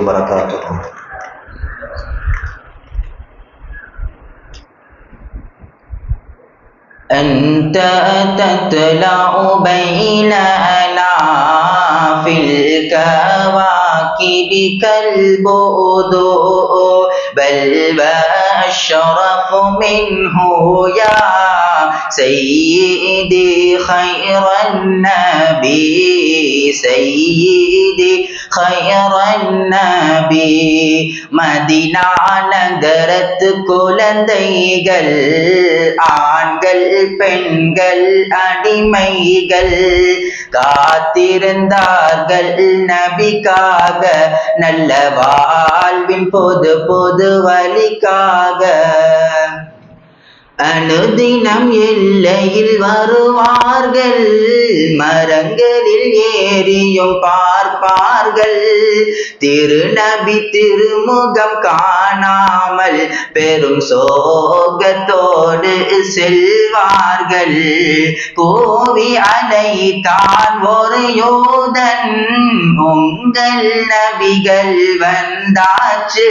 وبركاته. أنت تطلع بين ألاف الكواكب كالبؤدؤ بل وأشرف منه يا سيدي خير النبي سيدي خير النبي Medina நகரத்து குழந்தைகள் ஆண்கள் பெண்கள் அடிமைகள் காத்திருந்தார்கள் நபிக்காக நல்ல வாழ்வின் பொது பொது வழிக்காக அனுதினம் எல்லையில் வருவார்கள் மரங்களில் ஏறியும் பார்ப்பார்கள் திருநபி திருமுகம் காணா பெரும் சோகத்தோடு செல்வார்கள். கோவி அனைத்தான் ஒரு யோதன் உங்கள் நபிகள் வந்தாச்சு.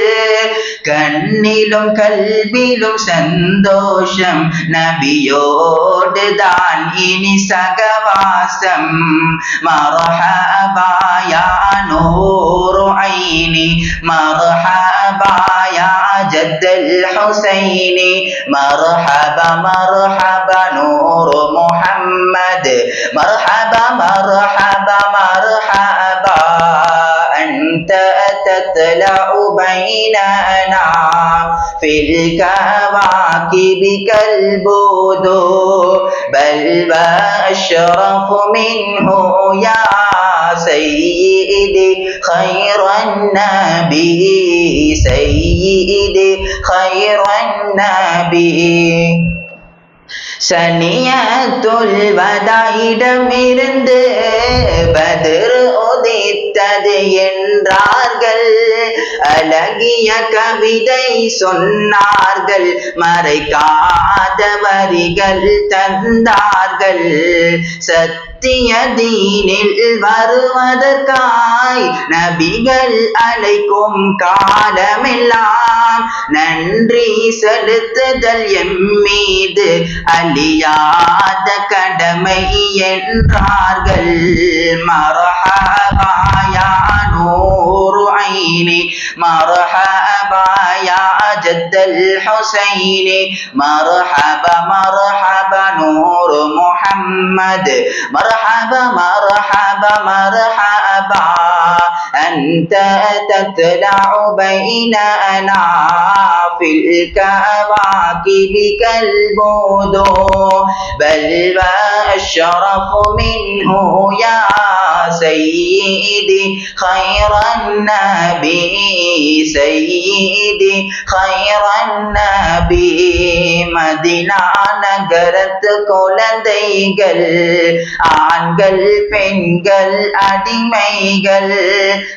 கண்ணிலும் கல்விலும் சந்தோஷம் நபியோடு தான் இனி சகவாசம். மரஹபாயா நூறு ஐனி மரஹபாயா جد الحسين. مرحبا مرحبا نور محمد. مرحبا مرحبا مرحبا. أنت تطلع بيننا في الكواكب كالبدو. بل وأشرف منه يا سيدي خير النبي. سيدي خير النبي சனியத்துல் வதாயிடமிருந்து பதிர் உதித்தது என்றார்கள் அழகிய கவிதை சொன்னார்கள் மறைக்காத வரிகள் தந்தார்கள் சத்திய தீனில் வருவதற்காய் நபிகள் அழைக்கும் காலமெல்லாம் நன்றி செலுத்துதல் எம் மீது அழியாத கடமை என்றார்கள். மரஹபாயா நூறு ஐனி. மரஹபாயா جد الحسين. مرحبا مرحبا نور محمد. مرحبا مرحبا مرحبا. أنت تتلع بين الكعبة الكواكب كالبدو بل ما أشرف منه يا سيدي خير النبي. சையீதி. நபி மதினா நகரத்து குழந்தைகள் ஆண்கள் பெண்கள் அடிமைகள்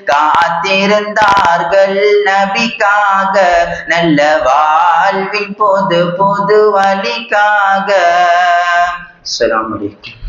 காத்திருந்தார்கள் நபிக்காக. நல்ல வாழ்வின் பொது பொது வழிக்காக. அஸ்லாம் வலைக்கம்